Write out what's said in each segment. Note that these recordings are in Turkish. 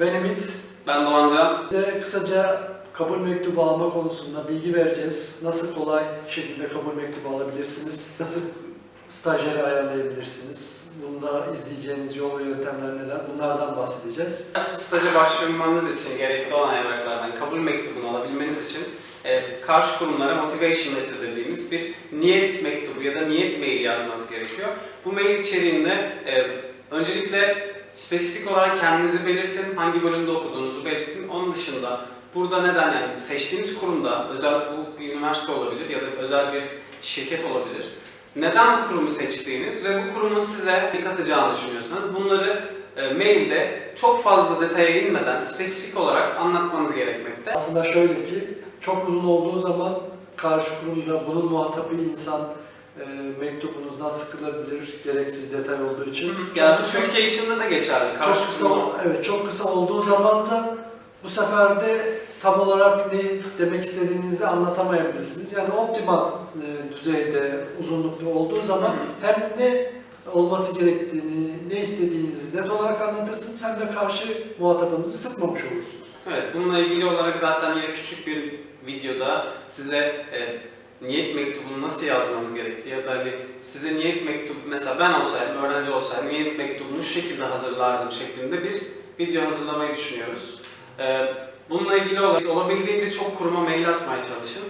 Ben Ümit. Ben Doğancan. Size kısaca kabul mektubu alma konusunda bilgi vereceğiz. Nasıl kolay şekilde kabul mektubu alabilirsiniz? Nasıl stajyer ayarlayabilirsiniz? Bunda izleyeceğiniz yol ve yöntemler neler? Bunlardan bahsedeceğiz. Bu staja başvurmanız için gerekli olan evraklardan kabul mektubunu alabilmeniz için e, karşı kurumlara motivation letter dediğimiz bir niyet mektubu ya da niyet mail yazmanız gerekiyor. Bu mail içeriğinde e, öncelikle spesifik olarak kendinizi belirtin, hangi bölümde okuduğunuzu belirtin. Onun dışında burada neden yani seçtiğiniz kurumda özel bu bir üniversite olabilir ya da özel bir şirket olabilir. Neden bu kurumu seçtiğiniz ve bu kurumun size ne katacağını düşünüyorsanız bunları e, mailde çok fazla detaya inmeden spesifik olarak anlatmanız gerekmekte. Aslında şöyle ki çok uzun olduğu zaman karşı kurumda bunun muhatabı insan e, mektubunuzdan sıkılabilir gereksiz detay olduğu için. Yani Çok kısa- Türkiye içinde de geçerli. Çok kısa, evet çok kısa olduğu zaman da bu sefer de tam olarak ne demek istediğinizi anlatamayabilirsiniz. Yani optimal e, düzeyde uzunlukta olduğu zaman hem ne olması gerektiğini, ne istediğinizi net olarak anlatırsınız hem de karşı muhatabınızı sıkmamış olursunuz. Evet, bununla ilgili olarak zaten yine küçük bir videoda size e, niyet mektubunu nasıl yazmanız gerektiği ya da hani size niyet mektubu, mesela ben olsaydım, öğrenci olsaydım niyet mektubunu şu şekilde hazırlardım şeklinde bir video hazırlamayı düşünüyoruz. E, bununla ilgili olarak olabildiğince çok kuruma mail atmaya çalışın.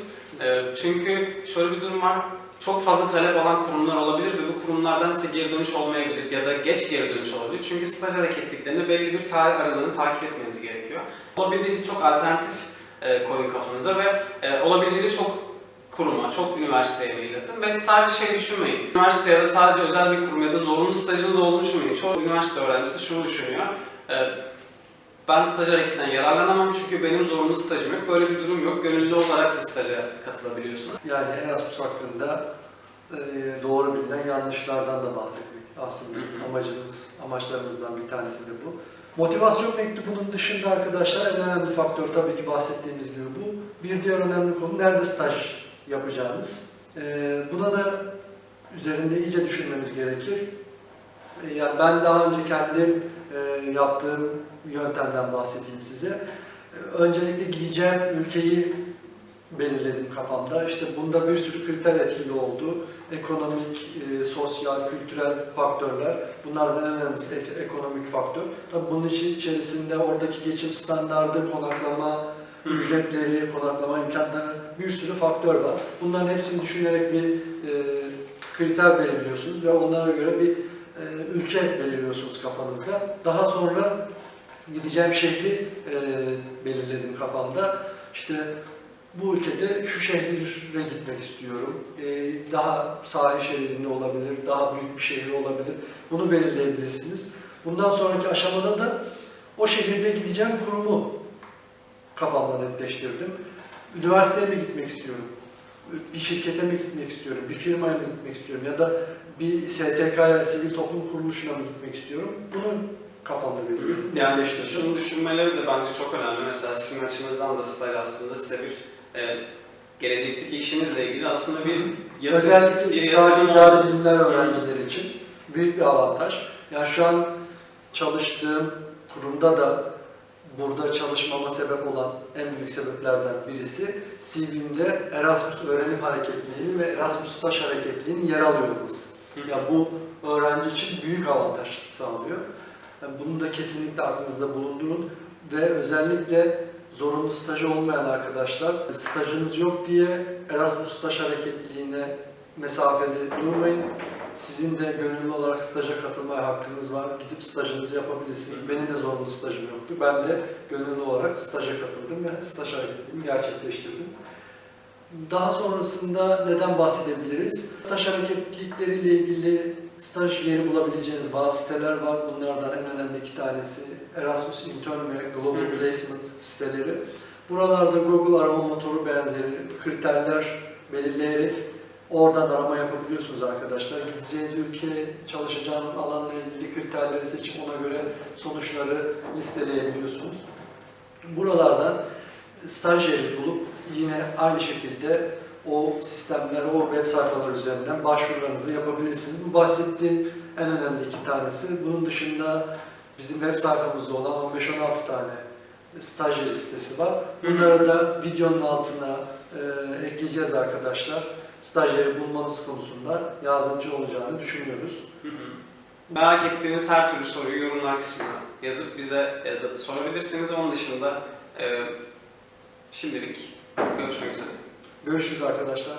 E, çünkü şöyle bir durum var, çok fazla talep alan kurumlar olabilir ve bu kurumlardan size geri dönüş olmayabilir ya da geç geri dönüş olabilir. Çünkü staj hareketliklerinde belli bir tarih aralığını takip etmeniz gerekiyor. Olabildiğince çok alternatif e, koyun kafanıza ve e, olabildiğince çok kuruma, çok üniversiteye mail atın ve sadece şey düşünmeyin. Üniversite ya da sadece özel bir kurum ya da zorunlu stajınız olduğunu düşünmeyin. Çoğu üniversite öğrencisi şunu düşünüyor. E, ben staj hareketinden yararlanamam çünkü benim zorunlu stajım yok. Böyle bir durum yok. Gönüllü olarak da staja katılabiliyorsunuz. Yani Erasmus hakkında e, doğru bilinen yanlışlardan da bahsetmek aslında Hı hı. amacımız, amaçlarımızdan bir tanesi de bu. Motivasyon mektubunun dışında arkadaşlar en önemli faktör tabii ki bahsettiğimiz gibi bu. Bir diğer önemli konu nerede staj yapacağınız. E, buna da üzerinde iyice düşünmeniz gerekir. E, yani ben daha önce kendim e, yaptığım yöntemden bahsedeyim size. E, öncelikle gideceğim ülkeyi belirledim kafamda. İşte bunda bir sürü kriter etkili oldu. Ekonomik, e, sosyal, kültürel faktörler. Bunlardan en önemlisi ek- ekonomik faktör. Tabii bunun için içerisinde oradaki geçim standardı, konaklama ücretleri, konaklama imkanları bir sürü faktör var. Bunların hepsini düşünerek bir e, kriter belirliyorsunuz ve onlara göre bir e, ülke belirliyorsunuz kafanızda. Daha sonra gideceğim şehri e, belirledim kafamda. İşte bu ülkede şu şehre gitmek istiyorum. Ee, daha sahil şeridinde olabilir, daha büyük bir şehir olabilir. Bunu belirleyebilirsiniz. Bundan sonraki aşamada da o şehirde gideceğim kurumu kafamda netleştirdim. Üniversiteye mi gitmek istiyorum? Bir şirkete mi gitmek istiyorum? Bir firmaya mı gitmek istiyorum? Ya da bir STK'ya, sivil toplum kuruluşuna mı gitmek istiyorum? Bunu kafamda belirledim. Yani netleştirdim. şunu düşünmeleri de bence çok önemli. Mesela sizin açınızdan da staj aslında size bir e, gelecekteki işinizle ilgili aslında bir yatırım, Özellikle bir iktisadi olduğunu- bilimler öğrencileri için büyük bir avantaj. Yani şu an çalıştığım kurumda da burada çalışmama sebep olan en büyük sebeplerden birisi CV'mde Erasmus öğrenim hareketliliğinin ve Erasmus staj hareketliliğinin yer alıyor olması. Ya bu öğrenci için büyük avantaj sağlıyor. Yani bunu da kesinlikle aklınızda bulundurun ve özellikle zorunlu stajı olmayan arkadaşlar stajınız yok diye Erasmus staj hareketliliğine mesafeli durmayın. Sizin de gönüllü olarak staja katılmaya hakkınız var. Gidip stajınızı yapabilirsiniz. Benim de zorunlu stajım yoktu. Ben de gönüllü olarak staja katıldım ve staj hareketliliğimi gerçekleştirdim. Daha sonrasında neden bahsedebiliriz? Staj hareketlilikleriyle ilgili staj yeri bulabileceğiniz bazı siteler var. Bunlardan en önemli iki tanesi Erasmus Intern ve Global. Placement siteleri. Buralarda Google arama motoru benzeri kriterler belirleyerek oradan arama yapabiliyorsunuz arkadaşlar. Gideceğiniz ülke, çalışacağınız alanla ilgili kriterleri seçip ona göre sonuçları listeleyebiliyorsunuz. Buralardan staj yeri bulup yine aynı şekilde o sistemler, o web sayfalar üzerinden başvurularınızı yapabilirsiniz. Bu bahsettiğim en önemli iki tanesi. Bunun dışında bizim web sayfamızda olan 15-16 tane stajyer listesi var. Bunları da videonun altına e, ekleyeceğiz arkadaşlar. Stajyeri bulmanız konusunda yardımcı olacağını düşünüyoruz. Hı hı. Merak ettiğiniz her türlü soruyu yorumlar kısmına yazıp bize e, da sorabilirsiniz. Onun dışında e, şimdilik görüşmek üzere. Görüşürüz arkadaşlar.